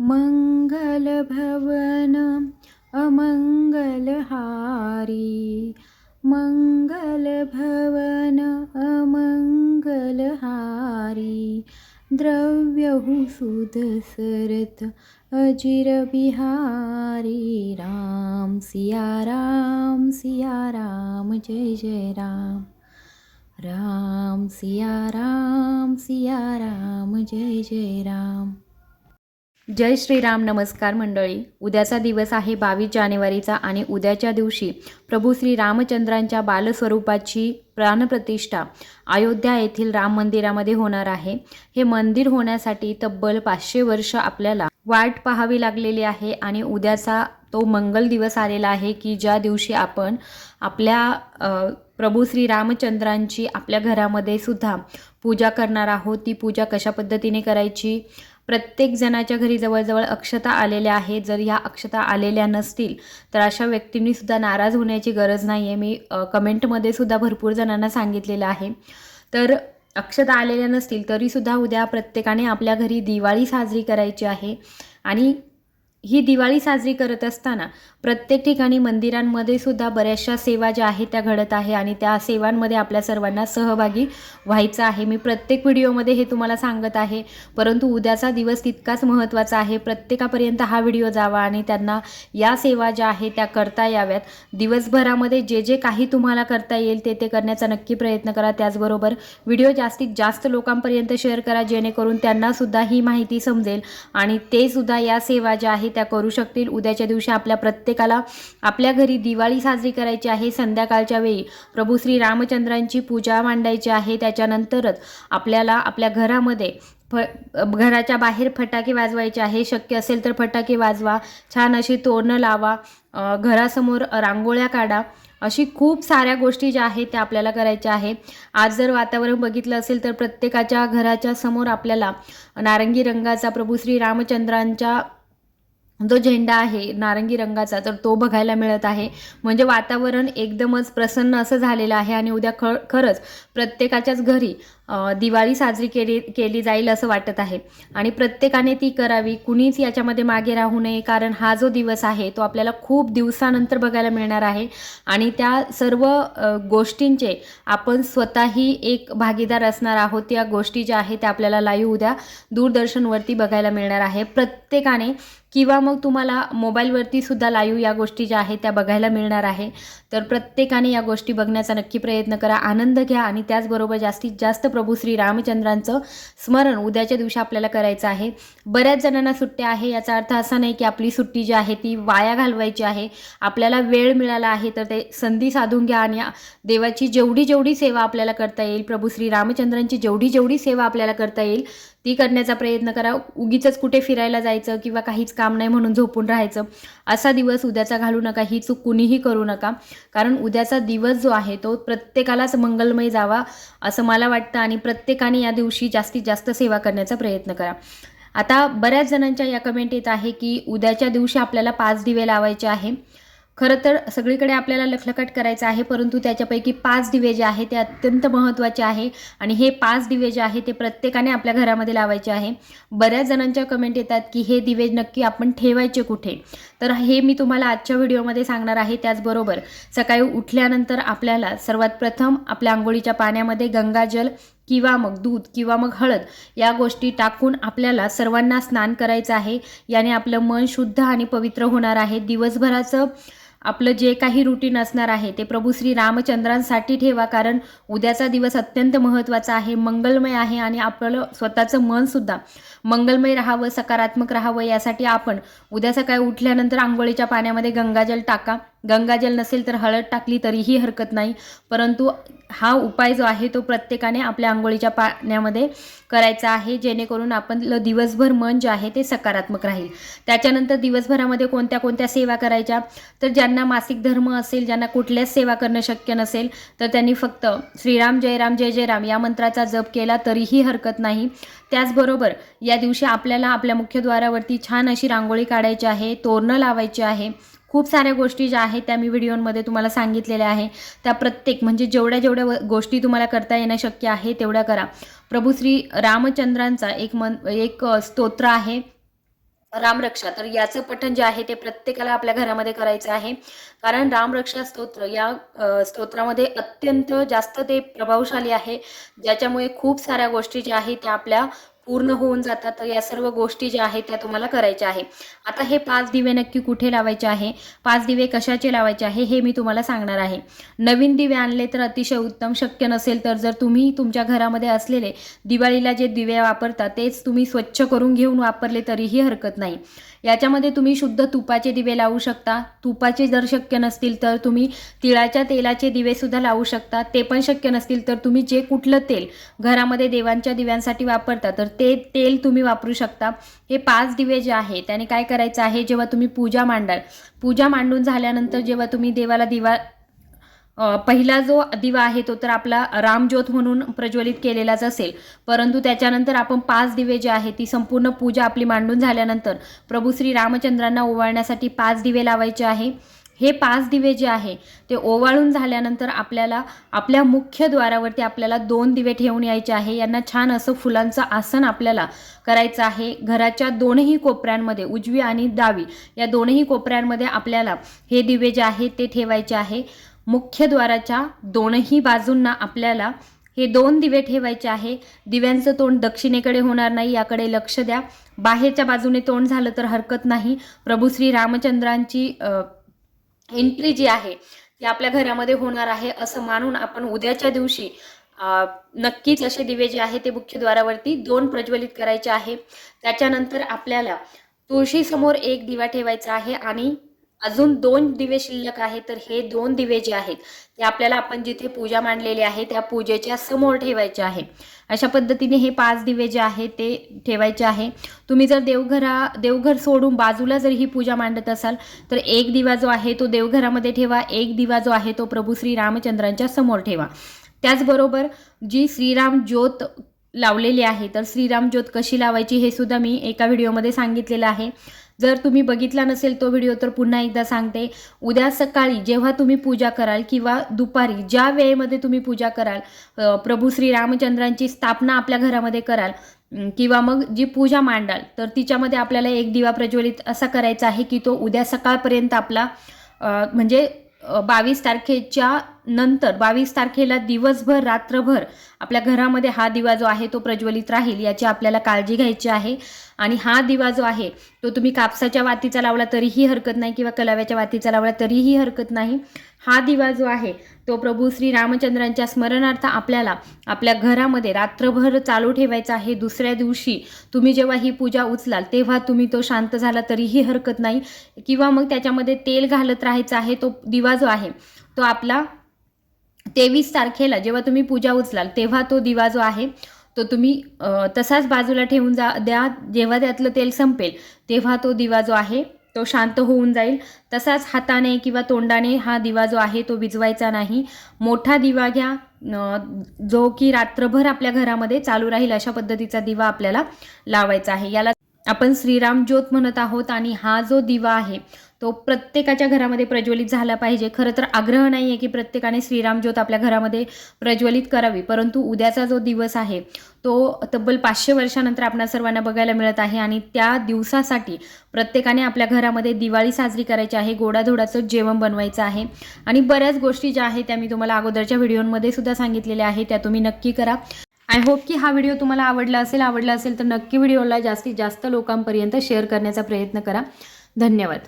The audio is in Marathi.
मङ्गलभवन अमङ्गलहारी। मङ्गलभवन अमङ्गलहारी। द्रव्यहु सुदसरथ अजिरविहारी राम सिया राम सिया राम जय जय राम। राम सिया राम सिया राम जय जय राम जय श्रीराम नमस्कार मंडळी. उद्याचा दिवस आहे बावीस जानेवारीचा आणि उद्याच्या दिवशी प्रभू श्री रामचंद्रांच्या बालस्वरूपाची प्राणप्रतिष्ठा अयोध्या येथील राम मंदिरामध्ये होणार आहे. हे मंदिर होण्यासाठी तब्बल पाचशे वर्ष आपल्याला वाट पाहावी लागलेली आहे आणि उद्याचा तो मंगल दिवस आलेला आहे की ज्या दिवशी आपण आपल्या प्रभू श्री रामचंद्रांची आपल्या घरामध्ये सुद्धा पूजा करणार आहोत. ती पूजा कशा पद्धतीने करायची? प्रत्येक जणाच्या घरी जवळजवळ अक्षता आलेल्या आहेत. जर ह्या अक्षता आलेल्या नसतील तर अशा व्यक्तींनी सुद्धा नाराज होण्याची गरज नाही आहे मी कमेंटमध्ये सुद्धा भरपूर जणांना सांगितलेलं आहे. तर अक्षता आलेल्या नसतील तरीसुद्धा उद्या प्रत्येकाने आपल्या घरी दिवाळी साजरी करायची आहे. आणि ही दिवाळी साजरी करत असताना प्रत्येक ठिकाणी मंदिरांमध्ये सुद्धा बऱ्याचशा सेवा ज्या आहेत त्या घडत आहे आणि त्या सेवांमध्ये आपल्या सर्वांना सहभागी व्हायचं आहे. मी प्रत्येक व्हिडिओमध्ये हे तुम्हाला सांगत आहे. परंतु उद्याचा दिवस तितकाच महत्त्वाचा आहे. प्रत्येकापर्यंत हा व्हिडिओ जावा आणि त्यांना या सेवा ज्या आहेत त्या करता याव्यात. दिवसभरामध्ये जे जे काही तुम्हाला करता येईल ते ते करण्याचा नक्की प्रयत्न करा. त्याचबरोबर व्हिडिओ जास्तीत जास्त लोकांपर्यंत शेअर करा. जेणेकरून त्यांनासुद्धा ही माहिती समजेल आणि ते सुद्धा या सेवा ज्या आहेत त्या करू शकतील. उद्याच्या दिवशी आपल्या प्रत्येकाला आपल्या घरी दिवाळी साजरी करायची आहे. संध्याकाळच्या वेळी प्रभू श्री रामचंद्रांची पूजा मांडायची आहे. त्याच्यानंतरच आपल्याला आपल्या घरामध्ये फ घराच्या बाहेर फटाके वाजवायचे आहे. शक्य असेल तर फटाके वाजवा. छान अशी तोरणं लावा. घरासमोर रांगोळ्या काढा. अशी खूप साऱ्या गोष्टी ज्या आहेत त्या आपल्याला करायच्या आहेत आज जर वातावरण बघितलं असेल तर प्रत्येकाच्या घराच्या समोर आपल्याला नारंगी रंगाचा प्रभू श्री रामचंद्रांच्या जो झेंडा आहे नारंगी रंगाचा तर तो बघायला मिळत आहे. म्हणजे वातावरण एकदमच प्रसन्न असं झालेलं आहे आणि उद्या ख खरंच प्रत्येकाच्याच घरी दिवाळी साजरी केली केली जाईल असं वाटत आहे. आणि प्रत्येकाने ती करावी. कुणीच याच्यामध्ये मागे राहू नये. कारण हा जो दिवस आहे तो आपल्याला खूप दिवसानंतर बघायला मिळणार आहे. आणि त्या सर्व गोष्टींचे आपण स्वतःही एक भागीदार असणार आहोत. त्या गोष्टी ज्या आहेत त्या आपल्याला लाईव्ह उद्या दूरदर्शनवरती बघायला मिळणार आहे. प्रत्येकाने किंवा मग तुम्हाला मोबाईलवरती सुद्धा लाईव्ह या गोष्टी ज्या आहेत त्या बघायला मिळणार आहे. तर प्रत्येकाने या गोष्टी बघण्याचा नक्की प्रयत्न करा. आनंद घ्या आणि त्याचबरोबर जास्तीत जास्त प्रभू श्री रामचंद्रांचं स्मरण उद्याच्या दिवशी आपल्याला करायचं आहे. बऱ्याच जणांना सुट्ट्या आहे याचा अर्थ असा नाही की आपली सुट्टी जी आहे ती वाया घालवायची आहे. आपल्याला वेळ मिळाला आहे तर ते संधी साधून घ्या आणि देवाची जेवढी जेवढी सेवा आपल्याला करता येईल प्रभू श्री रामचंद्रांची जेवढी जेवढी सेवा आपल्याला करता येईल ती करण्याचा प्रयत्न करा. उगीच कुठे फिरायला जायचं किंवा काहीच काम नाही म्हणून झोपून राहायचं. असा दिवस उद्याचा घालू नका ही चूक कुणीही करू नका. कारण उद्याचा दिवस जो आहे तो प्रत्येकालाच मंगलमय जावा असं मला वाटतं. आणि प्रत्येकाने या दिवशी जास्तीत जास्त सेवा करण्याचा प्रयत्न करा. आता बऱ्याच जणांच्या या कमेंट येत आहे की उद्याच्या दिवशी आपल्याला पाच दिवे लावायचे आहे. खरं तर सगळीकडे आपल्याला लखलखाट करायचं आहे परंतु त्याच्यापैकी पाच दिवे जे आहे ते अत्यंत महत्त्वाचे आहे आणि हे पाच दिवे जे आहे ते प्रत्येकाने आपल्या घरामध्ये लावायचे आहे. बऱ्याच जणांच्या कमेंट येतात की हे दिवे नक्की आपण ठेवायचे कुठे? तर हे मी तुम्हाला आजच्या व्हिडिओमध्ये सांगणार आहे त्याचबरोबर सकाळी उठल्यानंतर आपल्याला सर्वात प्रथम आपल्या आंघोळीच्या पाण्यामध्ये गंगाजल किंवा मग दूध किंवा मग हळद या गोष्टी टाकून आपल्याला सर्वांना स्नान करायचं आहे. याने आपलं मन शुद्ध आणि पवित्र होणार आहे. दिवसभराचं आपलं जे काही रुटीन असणार आहे ते प्रभू श्री रामचंद्रांसाठी ठेवा. कारण उद्याचा दिवस अत्यंत महत्त्वाचा आहे मंगलमय आहे आणि आपलं स्वतःचं मनसुद्धा मंगलमय राहावं सकारात्मक राहावं यासाठी आपण उद्या सकाळी उठल्यानंतर आंघोळीच्या पाण्यामध्ये गंगाजल टाका. गंगाजल नसेल तर हळद टाकली तरीही हरकत नाही. परंतु हा उपाय जो आहे तो प्रत्येकाने आपल्या आंघोळीच्या पाण्यामध्ये करायचा आहे. जेणेकरून आपण ल- दिवसभर मन जे आहे ते सकारात्मक राहील. त्याच्यानंतर दिवसभरामध्ये कोणत्या कोणत्या सेवा करायच्या? तर ज्यांना मासिक धर्म असेल ज्यांना कुठल्याच सेवा करणं शक्य नसेल तर त्यांनी फक्त श्रीराम जय राम जय जय राम या मंत्राचा जप केला तरीही हरकत नाही. त्याचबरोबर या दिवशी आपल्याला आपल्या मुख्यद्वारावरती छान अशी रांगोळी काढायची आहे तोरणं लावायची आहे. खूप साऱ्या गोष्टी ज्या आहेत त्या मी व्हिडिओमध्ये तुम्हाला सांगितलेल्या आहे. त्या प्रत्येक म्हणजे जेवढ्या जेवढ्या गोष्टी तुम्हाला करता येणं शक्य आहे तेवढ्या करा. प्रभू श्री रामचंद्रांचा एक मन एक स्तोत्र आहे. रामरक्षा तर याचं पठण जे आहे ते प्रत्येकाला आपल्या घरामध्ये करायचं आहे. कारण रामरक्षा स्तोत्र या स्तोत्रामध्ये अत्यंत जास्त ते प्रभावशाली आहे. ज्याच्यामुळे खूप साऱ्या गोष्टी ज्या आहेत त्या आपल्या पूर्ण होऊन जातात. तर या सर्व गोष्टी ज्या आहेत त्या तुम्हाला करायच्या आहे आता हे पाच दिवे नक्की कुठे लावायचे आहे? पाच दिवे कशाचे लावायचे आहे हे मी तुम्हाला सांगणार आहे. नवीन दिवे आणले तर अतिशय उत्तम शक्य नसेल तर जर तुम्ही तुमच्या घरामध्ये असलेले दिवाळीला जे दिवे वापरता तेच तुम्ही स्वच्छ करून घेऊन वापरले तरीही हरकत नाही. याच्यामध्ये तुम्ही शुद्ध तुपाचे दिवे लावू शकता. तुपाचे जर शक्य नसतील तर तुम्ही तिळाच्या तेलाचे दिवेसुद्धा लावू शकता. ते पण शक्य नसतील तर तुम्ही जे कुठलं तेल घरामध्ये देवांच्या दिव्यांसाठी वापरता तर ते तेल तुम्ही वापरू शकता. हे पाच दिवे जे आहे त्याने काय करायचं आहे? जेव्हा तुम्ही पूजा मांडाल पूजा मांडून झाल्यानंतर जेव्हा तुम्ही देवाला दिवा पहिला जो दिवा आहे तो तर आपला रामज्योत म्हणून प्रज्वलित केलेलाच असेल. परंतु त्याच्यानंतर आपण पाच दिवे जे आहे ती संपूर्ण पूजा आपली मांडून झाल्यानंतर प्रभू श्री रामचंद्रांना ओवाळण्यासाठी पाच दिवे लावायचे आहे. हे पाच दिवे जे आहे ते ओवाळून झाल्यानंतर आपल्याला आपल्या मुख्य द्वारावरती आपल्याला दोन दिवे ठेवून यायचे आहे. यांना छान असं फुलांचं आसन आपल्याला करायचं आहे. घराच्या दोनही कोपऱ्यांमध्ये उजवी आणि डावी या दोनही कोपऱ्यांमध्ये आपल्याला हे दिवे जे आहे ते ठेवायचे आहे. मुख्यद्वाराच्या दोनही बाजूंना आपल्याला हे दोन दिवे ठेवायचे आहे. दिव्यांचं तोंड दक्षिणेकडे होणार नाही याकडे लक्ष द्या. बाहेरच्या बाजूने तोंड झालं तर हरकत नाही. प्रभू श्री रामचंद्रांची एंट्री जी आहे ती आपल्या घरामध्ये होणार आहे असं मानून आपण उद्याच्या दिवशी नक्कीच असे दिवे जे आहे ते मुख्यद्वारावरती दोन प्रज्वलित करायचे आहे. त्याच्यानंतर आपल्याला तुळशीसमोर एक दिवा ठेवायचा आहे आणि अजून दोन दिवे शिल्लक आहेत तर हे दोन दिवे जे आहेत ते आपल्याला आपण जिथे पूजा मांडलेली आहे त्या पूजेच्या समोर ठेवायचे आहे. अशा पद्धतीने हे पाच दिवे जे आहेत ते ठेवायचे आहे. तुम्ही जर देवघरा देवघर सोडून बाजूला जर ही पूजा मांडत असाल तर एक दिवा जो आहे तो देवघरामध्ये ठेवा. एक दिवा जो आहे तो प्रभू श्री रामचंद्रांच्या समोर ठेवा. त्याचबरोबर जी श्रीराम ज्योत लावलेली आहे तर श्रीराम ज्योत कशी लावायची हे सुद्धा मी एका व्हिडिओमध्ये सांगितलेलं आहे. जर तुम्ही बघितला नसेल तो व्हिडिओ तर पुन्हा एकदा सांगते. उद्या सकाळी जेव्हा तुम्ही पूजा कराल किंवा दुपारी ज्या वेळेमध्ये तुम्ही पूजा कराल प्रभू श्री रामचंद्रांची स्थापना आपल्या घरामध्ये कराल किंवा मग जी पूजा मांडाल तर तिच्यामध्ये आपल्याला एक दिवा प्रज्वलित असा करायचा आहे की तो उद्या सकाळपर्यंत आपला म्हणजे बावीस तारखेच्या नंतर बावीस तारखेला दिवसभर रात्रभर आपल्या घरामध्ये हा दिवा जो आहे तो प्रज्वलित राहील याची आपल्याला काळजी घ्यायची आहे. आणि हा दिवा जो आहे तो तुम्ही कापसाच्या वातीचा लावला तरीही हरकत नाही किंवा कलाव्याच्या वातीचा लावला तरीही हरकत नाही. हा दिवा जो आहे तो प्रभू श्री रामचंद्रांच्या स्मरणार्थ आपल्याला आपल्या घरामध्ये रात्रभर चालू ठेवायचा आहे. दुसऱ्या दिवशी तुम्ही जेव्हा ही पूजा उचलाल तेव्हा तुम्ही तो शांत झाला तरीही हरकत नाही. किंवा मग त्याच्यामध्ये तेल घालत राहायचा आहे तो दिवा जो आहे तो आपला तेवीस तारखेला जेव्हा तुम्ही पूजा उचलाल तेव्हा तो दिवा जो आहे तो तुम्ही तसाच बाजूला ठेवून जा द्या. जेव्हा त्यातलं तेल संपेल तेव्हा तो दिवा जो आहे तो शांत होऊन जाईल. तसाच हाताने किंवा तोंडाने हा दिवा जो आहे तो विजवायचा नाही. मोठा दिवा घ्या. जो की रात्रभर आपल्या घरामध्ये चालू राहील अशा पद्धतीचा दिवा आपल्याला लावायचा आहे. याला आपण श्रीराम ज्योत म्हणत आहोत आणि हा जो दिवा आहे तो प्रत्येकाच्या घरामध्ये प्रज्वलित झाला पाहिजे. खरं तर आग्रह नाही आहे की प्रत्येकाने श्रीराम ज्योत आपल्या घरामध्ये प्रज्वलित करावी परंतु उद्याचा जो दिवस आहे तो तब्बल पाचशे वर्षानंतर आपणा सर्वांना बघायला मिळत आहे आणि त्या दिवसासाठी प्रत्येकाने आपल्या घरामध्ये दिवाळी साजरी करायची आहे गोडाधोडाचं जेवण बनवायचं आहे. आणि बऱ्याच गोष्टी ज्या आहेत त्या मी तुम्हाला अगोदरच्या व्हिडिओमध्ये सुद्धा सांगितलेल्या आहे त्या तुम्ही नक्की करा. आय होप की हा व्हिडिओ तुम्हाला आवडला असेल आवडला असेल तर नक्की व्हिडिओला जास्तीत जास्त लोकांपर्यंत शेअर करण्याचा प्रयत्न करा. धन्यवाद.